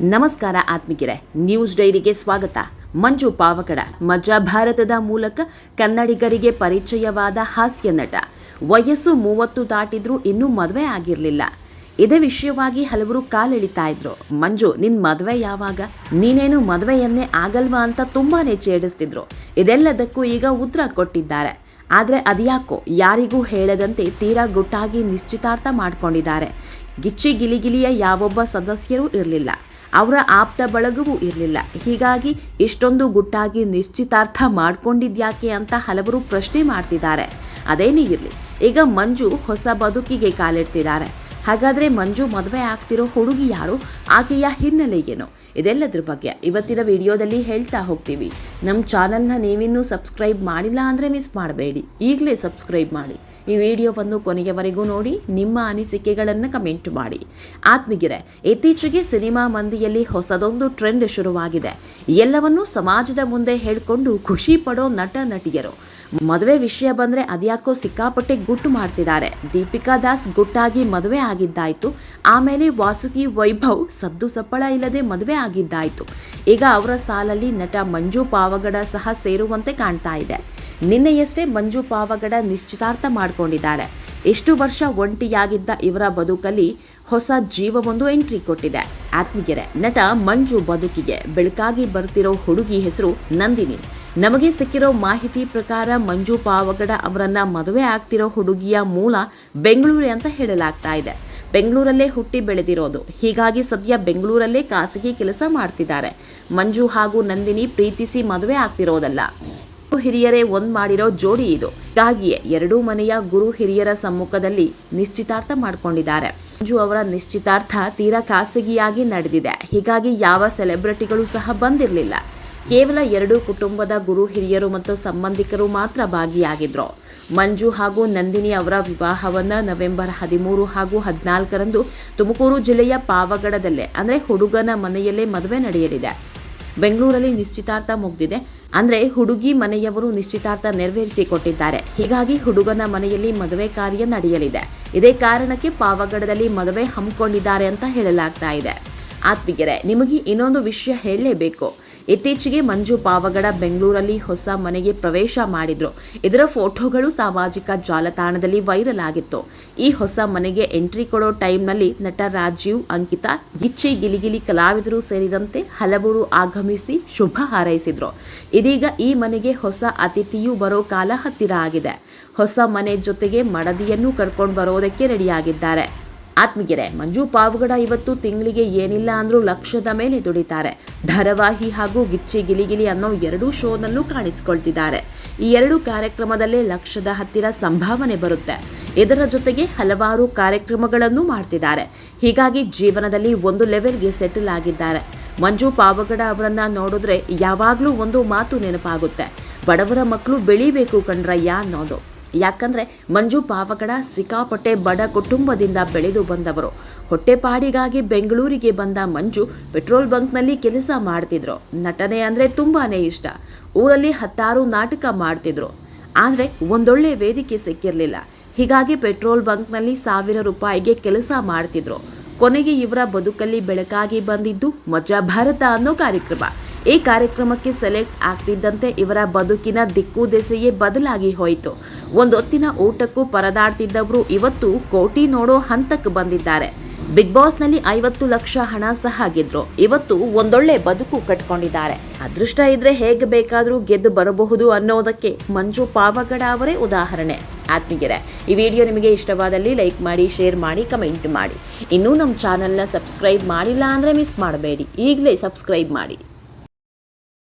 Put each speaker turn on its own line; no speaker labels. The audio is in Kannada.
ನಮಸ್ಕಾರ ಆತ್ಮಿಕರೇ ನ್ಯೂಸ್ ಡೈರಿಗೆ ಸ್ವಾಗತ. ಮಂಜು ಪಾವಗಡ ಮಜಾ ಭಾರತದ ಮೂಲಕ ಕನ್ನಡಿಗರಿಗೆ ಪರಿಚಯವಾದ ಹಾಸ್ಯ ನಟ. ವಯಸ್ಸು ಮೂವತ್ತು ದಾಟಿದ್ರೂ ಇನ್ನೂ ಮದುವೆ ಆಗಿರಲಿಲ್ಲ. ಇದೇ ವಿಷಯವಾಗಿ ಹಲವರು ಕಾಲೆಳಿತಾ ಇದ್ರು. ಮಂಜು, ನಿನ್ ಮದುವೆ ಯಾವಾಗ? ನೀನೇನು ಮದುವೆಯನ್ನೇ ಆಗಲ್ವಾ ಅಂತ ತುಂಬಾನೇ ಛೇಡಿಸ್ತಿದ್ರು. ಇದೆಲ್ಲದಕ್ಕೂ ಈಗ ಉತ್ತರ ಕೊಟ್ಟಿದ್ದಾರೆ. ಆದರೆ ಅದ್ಯಾಕೋ? ಯಾರಿಗೂ ಹೇಳದಂತೆ ತೀರಾ ಗುಟ್ಟಾಗಿ ನಿಶ್ಚಿತಾರ್ಥ ಮಾಡ್ಕೊಂಡಿದ್ದಾರೆ. ಗಿಚ್ಚಿ ಗಿಲಿಗಿಲಿಯ ಯಾವೊಬ್ಬ ಸದಸ್ಯರೂ ಇರಲಿಲ್ಲ. ಅವರ ಆಪ್ತ ಬಳಗವೂ ಇರಲಿಲ್ಲ. ಹೀಗಾಗಿ ಇಷ್ಟೊಂದು ಗುಟ್ಟಾಗಿ ನಿಶ್ಚಿತಾರ್ಥ ಮಾಡ್ಕೊಂಡಿದ್ಯಾಕೆ ಅಂತ ಹಲವರು ಪ್ರಶ್ನೆ ಮಾಡ್ತಿದ್ದಾರೆ. ಅದೇನೇ ಇರಲಿ, ಈಗ ಮಂಜು ಹೊಸ ಬದುಕಿಗೆ ಕಾಲಿಡ್ತಿದ್ದಾರೆ. ಹಾಗಾದರೆ ಮಂಜು ಮದುವೆ ಆಗ್ತಿರೋ ಹುಡುಗಿ ಯಾರು? ಆಕೆಯ ಹಿನ್ನೆಲೆ ಏನು? ಇದೆಲ್ಲದ್ರ ಬಗ್ಗೆ ಇವತ್ತಿನ ವಿಡಿಯೋದಲ್ಲಿ ಹೇಳ್ತಾ ಹೋಗ್ತೀವಿ. ನಮ್ಮ ಚಾನಲ್ನ ನೀವಿನ್ನೂ ಸಬ್ಸ್ಕ್ರೈಬ್ ಮಾಡಿಲ್ಲ ಅಂದರೆ ಮಿಸ್ ಮಾಡಬೇಡಿ. ಈಗಲೇ ಸಬ್ಸ್ಕ್ರೈಬ್ ಮಾಡಿ. ಈ ವಿಡಿಯೋವನ್ನು ಕೊನೆಯವರೆಗೂ ನೋಡಿ, ನಿಮ್ಮ ಅನಿಸಿಕೆಗಳನ್ನು ಕಮೆಂಟ್ ಮಾಡಿ. ಆತ್ಮಿಗೆರೆ ಇತ್ತೀಚೆಗೆ ಸಿನಿಮಾ ಮಂದಿಯಲ್ಲಿ ಹೊಸದೊಂದು ಟ್ರೆಂಡ್ ಶುರುವಾಗಿದೆ. ಎಲ್ಲವನ್ನೂ ಸಮಾಜದ ಮುಂದೆ ಹೇಳಿಕೊಂಡು ಖುಷಿ ಪಡೋ ನಟ, ನಟಿಯರು. ಮದುವೆ ವಿಷಯ ಬಂದರೆ ಅದ್ಯಾಕೋ ಸಿಕ್ಕಾಪಟ್ಟೆ ಗುಟ್ಟು ಮಾಡ್ತಿದ್ದಾರೆ. ದೀಪಿಕಾ ದಾಸ್ ಗುಟ್ಟಾಗಿ ಮದುವೆ ಆಗಿದ್ದಾಯಿತು. ಆಮೇಲೆ ವಾಸುಕಿ ವೈಭವ್ ಸದ್ದು ಸಪ್ಪಳ ಇಲ್ಲದೆ ಮದುವೆ ಆಗಿದ್ದಾಯಿತು. ಈಗ ಅವರ ಸಾಲಲ್ಲಿ ನಟ ಮಂಜು ಪಾವಗಡ ಸಹ ಸೇರುವಂತೆ ಕಾಣ್ತಾ ಇದೆ. ನಿನ್ನೆಯಷ್ಟೇ ಮಂಜು ಪಾವಗಡ ನಿಶ್ಚಿತಾರ್ಥ ಮಾಡಿಕೊಂಡಿದ್ದಾರೆ. ಎಷ್ಟು ವರ್ಷ ಒಂಟಿಯಾಗಿದ್ದ ಇವರ ಬದುಕಲ್ಲಿ ಹೊಸ ಜೀವವೊಂದು ಎಂಟ್ರಿ ಕೊಟ್ಟಿದೆ. ಆತ್ಮೀಯರೆ, ನಟ ಮಂಜು ಬದುಕಿಗೆ ಬೆಳಕಾಗಿ ಬರ್ತಿರೋ ಹುಡುಗಿ ಹೆಸರು ನಂದಿನಿ. ನಮಗೆ ಸಿಕ್ಕಿರೋ ಮಾಹಿತಿ ಪ್ರಕಾರ ಮಂಜು ಪಾವಗಡ ಅವರನ್ನ ಮದುವೆ ಆಗ್ತಿರೋ ಹುಡುಗಿಯ ಮೂಲ ಬೆಂಗಳೂರು ಅಂತ ಹೇಳಲಾಗ್ತಾ ಇದೆ. ಬೆಂಗಳೂರಲ್ಲೇ ಹುಟ್ಟಿ ಬೆಳೆದಿರೋದು. ಹೀಗಾಗಿ ಸದ್ಯ ಬೆಂಗಳೂರಲ್ಲೇ ಖಾಸಗಿ ಕೆಲಸ ಮಾಡ್ತಿದ್ದಾರೆ. ಮಂಜು ಹಾಗೂ ನಂದಿನಿ ಪ್ರೀತಿಸಿ ಮದುವೆ ಆಗ್ತಿರೋದಲ್ಲ. ಹಿರಿಯರೇ ಒಂದ್ ಮಾಡಿರೋ ಜೋಡಿ ಇದು. ಹೀಗಾಗಿಯೇ ಎರಡೂ ಮನೆಯ ಗುರು ಹಿರಿಯರ ಸಮ್ಮುಖದಲ್ಲಿ ನಿಶ್ಚಿತಾರ್ಥ ಮಾಡಿಕೊಂಡಿದ್ದಾರೆ. ಮಂಜು ಅವರ ನಿಶ್ಚಿತಾರ್ಥ ತೀರಾ ಖಾಸಗಿಯಾಗಿ ನಡೆದಿದೆ. ಹೀಗಾಗಿ ಯಾವ ಸೆಲೆಬ್ರಿಟಿಗಳು ಸಹ ಬಂದಿರಲಿಲ್ಲ. ಕೇವಲ ಎರಡು ಕುಟುಂಬದ ಗುರು ಹಿರಿಯರು ಮತ್ತು ಸಂಬಂಧಿಕರು ಮಾತ್ರ ಭಾಗಿಯಾಗಿದ್ರು. ಮಂಜು ಹಾಗೂ ನಂದಿನಿ ಅವರ ವಿವಾಹವನ್ನು ನವೆಂಬರ್ ಹದಿಮೂರು ಹಾಗೂ ಹದಿನಾಲ್ಕರಂದು ತುಮಕೂರು ಜಿಲ್ಲೆಯ ಪಾವಗಡದಲ್ಲೇ, ಅಂದರೆ ಹುಡುಗನ ಮನೆಯಲ್ಲೇ ಮದುವೆ ನಡೆಯಲಿದೆ. ಬೆಂಗಳೂರಲ್ಲಿ ನಿಶ್ಚಿತಾರ್ಥ ಮುಗ್ದಿದೆ. ಅಂದ್ರೆ ಹುಡುಗಿ ಮನೆಯವರು ನಿಶ್ಚಿತಾರ್ಥ ನೆರವೇರಿಸಿ ಕೊಟ್ಟಿದ್ದಾರೆ ಹೀಗಾಗಿ ಹುಡುಗನ ಮನೆಯಲ್ಲಿ ಮದುವೆ ಕಾರ್ಯ ನಡೆಯಲಿದೆ. ಇದೇ ಕಾರಣಕ್ಕೆ ಪಾವಗಡದಲ್ಲಿ ಮದುವೆ ಹಮ್ಮಿಕೊಂಡಿದ್ದಾರೆ ಅಂತ ಹೇಳಲಾಗ್ತಾ ಇದೆ. ಆತ್ಮಿಗೆರೆ ನಿಮಗೆ ಇನ್ನೊಂದು ವಿಷಯ ಹೇಳಲೇಬೇಕು. ಇತ್ತೀಚೆಗೆ ಮಂಜು ಪಾವಗಡ ಬೆಂಗಳೂರಲ್ಲಿ ಹೊಸ ಮನೆಗೆ ಪ್ರವೇಶ ಮಾಡಿದ್ರು. ಇದರ ಫೋಟೋಗಳು ಸಾಮಾಜಿಕ ಜಾಲತಾಣದಲ್ಲಿ ವೈರಲ್ ಆಗಿತ್ತು. ಈ ಹೊಸ ಮನೆಗೆ ಎಂಟ್ರಿ ಕೊಡೋ ಟೈಮ್ನಲ್ಲಿ ನಟ ರಾಜೀವ್, ಅಂಕಿತಾ, ಗಿಚ್ಚಿ, ಗಿಲಿಗಿಲಿ ಕಲಾವಿದರು ಸೇರಿದಂತೆ ಹಲವರು ಆಗಮಿಸಿ ಶುಭ ಹಾರೈಸಿದ್ರು. ಇದೀಗ ಈ ಮನೆಗೆ ಹೊಸ ಅತಿಥಿಯು ಬರೋ ಕಾಲ ಹತ್ತಿರ ಆಗಿದೆ. ಹೊಸ ಮನೆ ಜೊತೆಗೆ ಮಡದಿಯನ್ನು ಕರ್ಕೊಂಡು ಬರೋದಕ್ಕೆ ರೆಡಿಯಾಗಿದ್ದಾರೆ. ಆತ್ಮಗೆರೆ ಮಂಜು ಪಾವಗಡ ಇವತ್ತು ತಿಂಗಳಿಗೆ ಏನಿಲ್ಲ ಅಂದ್ರೂ ಲಕ್ಷದ ಮೇಲೆ ದುಡಿತಾರೆ. ಧಾರಾವಾಹಿ ಹಾಗೂ ಗಿಚ್ಚಿ ಗಿಲಿಗಿಲಿ ಅನ್ನೋ ಎರಡೂ ಶೋನಲ್ಲೂ ಕಾಣಿಸಿಕೊಳ್ತಿದ್ದಾರೆ. ಈ ಎರಡು ಕಾರ್ಯಕ್ರಮದಲ್ಲೇ ಲಕ್ಷದ ಹತ್ತಿರ ಸಂಭಾವನೆ ಬರುತ್ತೆ. ಇದರ ಜೊತೆಗೆ ಹಲವಾರು ಕಾರ್ಯಕ್ರಮಗಳನ್ನು ಮಾಡ್ತಿದ್ದಾರೆ. ಹೀಗಾಗಿ ಜೀವನದಲ್ಲಿ ಒಂದು ಲೆವೆಲ್ಗೆ ಸೆಟಲ್ ಆಗಿದ್ದಾರೆ. ಮಂಜು ಪಾವಗಡ ಅವರನ್ನ ನೋಡಿದ್ರೆ ಯಾವಾಗಲೂ ಒಂದು ಮಾತು ನೆನಪಾಗುತ್ತೆ. ಬಡವರ ಮಕ್ಕಳು ಬೆಳಿಬೇಕು ಕಣ್ರಯ್ಯ ಅನ್ನೋದು. ಯಾಕಂದ್ರೆ ಮಂಜು ಪಾವಗಡ ಸಿಕ್ಕಾಪಟ್ಟೆ ಬಡ ಕುಟುಂಬದಿಂದ ಬೆಳೆದು ಬಂದವರು. ಹೊಟ್ಟೆಪಾಡಿಗಾಗಿ ಬೆಂಗಳೂರಿಗೆ ಬಂದ ಮಂಜು ಪೆಟ್ರೋಲ್ ಬಂಕ್ನಲ್ಲಿ ಕೆಲಸ ಮಾಡ್ತಿದ್ರು. ನಟನೆ ಅಂದ್ರೆ ತುಂಬಾನೇ ಇಷ್ಟ. ಊರಲ್ಲಿ ಹತ್ತಾರು ನಾಟಕ ಮಾಡ್ತಿದ್ರು. ಆದರೆ ಒಂದೊಳ್ಳೆ ವೇದಿಕೆ ಸಿಕ್ಕಿರಲಿಲ್ಲ. ಹೀಗಾಗಿ ಪೆಟ್ರೋಲ್ ಬಂಕ್ನಲ್ಲಿ ಸಾವಿರ ರೂಪಾಯಿಗೆ ಕೆಲಸ ಮಾಡ್ತಿದ್ರು. ಕೊನೆಗೆ ಇವರ ಬದುಕಲ್ಲಿ ಬೆಳಕಾಗಿ ಬಂದಿದ್ದು ಮಜಾ ಭಾರತ ಅನ್ನೋ ಕಾರ್ಯಕ್ರಮ. ಈ ಕಾರ್ಯಕ್ರಮಕ್ಕೆ ಸೆಲೆಕ್ಟ್ ಆಗ್ತಿದ್ದಂತೆ ಇವರ ಬದುಕಿನ ದಿಕ್ಕು ದೆಸೆಯೇ ಬದಲಾಗಿ ಹೋಯಿತು. ಒಂದೊತ್ತಿನ ಊಟಕ್ಕೂ ಪರದಾಡ್ತಿದ್ದವರು ಇವತ್ತು ಕೋಟಿ ನೋಡೋ ಹಂತಕ್ಕೆ ಬಂದಿದ್ದಾರೆ. ಬಿಗ್ ಬಾಸ್ನಲ್ಲಿ ಐವತ್ತು ಲಕ್ಷ ಹಣ ಸಹ ಗೆದ್ರು. ಇವತ್ತು ಒಂದೊಳ್ಳೆ ಬದುಕು ಕಟ್ಕೊಂಡಿದ್ದಾರೆ. ಅದೃಷ್ಟ ಇದ್ರೆ ಹೇಗೆ ಬೇಕಾದರೂ ಗೆದ್ದು ಬರಬಹುದು ಅನ್ನೋದಕ್ಕೆ ಮಂಜು ಪಾವಗಡ ಅವರೇ ಉದಾಹರಣೆ. ಆತ್ಮೀಗೆರೆ ಈ ವಿಡಿಯೋ ನಿಮಗೆ ಇಷ್ಟವಾದಲ್ಲಿ ಲೈಕ್ ಮಾಡಿ, ಶೇರ್ ಮಾಡಿ, ಕಮೆಂಟ್ ಮಾಡಿ. ಇನ್ನೂ ನಮ್ಮ ಚಾನಲ್ನ ಸಬ್ಸ್ಕ್ರೈಬ್ ಮಾಡಿಲ್ಲ ಅಂದರೆ ಮಿಸ್ ಮಾಡಬೇಡಿ. ಈಗಲೇ ಸಬ್ಸ್ಕ್ರೈಬ್ ಮಾಡಿ.